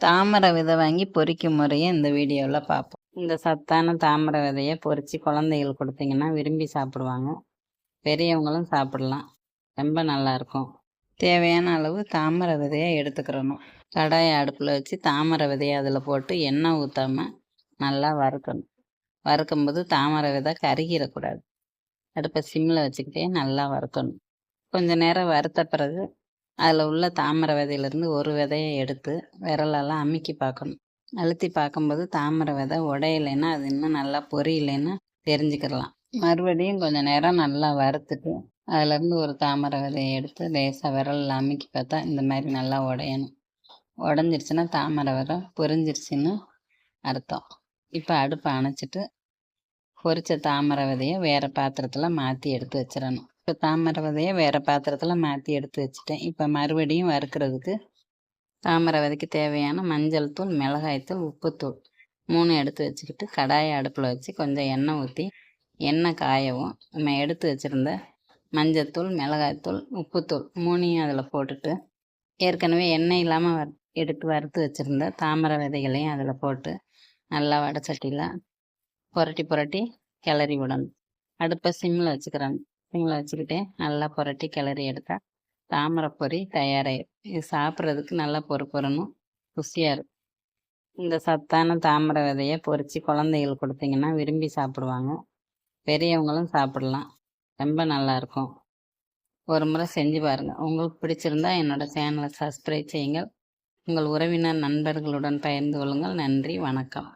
தாமரை விதை வாங்கி பொறிக்கும் முறையை இந்த வீடியோவில் பார்ப்போம் இந்த சத்தான தாமரை விதையை பொறித்து குழந்தைகள் கொடுத்தீங்கன்னா விரும்பி சாப்பிடுவாங்க. பெரியவங்களும் சாப்பிடலாம். ரொம்ப நல்லாயிருக்கும் தேவையான அளவு தாமரை விதையை எடுத்துக்கிறணும். கடாயை அடுப்பில் வச்சு தாமரை விதையை அதில் போட்டு எண்ணெய் ஊற்றாமல் நல்லா வறுக்கணும். வறுக்கும்போது தாமரை விதை கருகிடக்கூடாது அடுப்பை சிம்மில் வச்சுக்கிட்டே நல்லா வறுக்கணும். கொஞ்சம் நேரம் வறுத்த பிறகு அதில் உள்ள தாமரை விதையிலேருந்து ஒரு விதையை எடுத்து விரலெல்லாம் அமுக்கி பார்க்கணும். அழுத்தி பார்க்கும்போது தாமரை விதை உடையலைன்னா அது இன்னும் நல்லா பொரியலைன்னா தெரிஞ்சுக்கிடலாம். மறுபடியும் கொஞ்சம் நேரம் நல்லா வறுத்துட்டு அதுலேருந்து ஒரு தாமரை விதையை எடுத்து லேசாக விரலில் அமுக்கி பார்த்தா இந்த மாதிரி நல்லா உடையணும். உடஞ்சிருச்சுன்னா தாமரை விதை பொரிஞ்சிருச்சுன்னு அர்த்தம். இப்போ அடுப்பை அணைச்சிட்டு பொரித்த தாமரை விதையை வேறு பாத்திரத்தில் மாற்றி எடுத்து வச்சிடணும். இப்போ தாமரை விதையை வேறு பாத்திரத்தில் மாற்றி எடுத்து வச்சுட்டேன். இப்போ மறுபடியும் வறுக்கிறதுக்கு தாமரை விதைக்கு தேவையான மஞ்சள் தூள் மிளகாய்த்தூள் உப்புத்தூள் மூணு எடுத்து வச்சுக்கிட்டு கடாயை அடுப்பில் வச்சு கொஞ்சம் எண்ணெய் ஊற்றி எண்ணெய் காயவும். நம்ம எடுத்து வச்சுருந்த மஞ்சத்தூள் மிளகாய்த்தூள் உப்புத்தூள் மூணையும் அதில் போட்டுட்டு ஏற்கனவே எண்ணெய் இல்லாமல் வறு எடுத்து வறுத்து வச்சுருந்த தாமரை விதைகளையும் அதில் போட்டு நல்லா வடச்சட்டியில் புரட்டி புரட்டி கிளறி விடணும். அடுப்பை சிம்மில் வச்சுக்கிறேன். சிம்மில் வச்சுக்கிட்டே நல்லா புரட்டி கிளறி எடுத்தால் தாமரை பொரி தயாராகிடும் இது சாப்பிட்றதுக்கு நல்லா பொறு பொறுணும் ருசியாக இருக்கும். இந்த சத்தான தாமரை விதையை பொறித்து குழந்தைகள் கொடுத்தீங்கன்னா விரும்பி சாப்பிடுவாங்க. பெரியவங்களும் சாப்பிடலாம். ரொம்ப நல்லாயிருக்கும் ஒரு முறை செஞ்சு பாருங்கள் உங்களுக்கு பிடிச்சிருந்தா என்னோடய சேனலை சப்ஸ்கிரைப் செய்யுங்கள். உங்கள் உறவினர் நண்பர்களுடன் பகிர்ந்து கொள்ளுங்கள். நன்றி. வணக்கம்.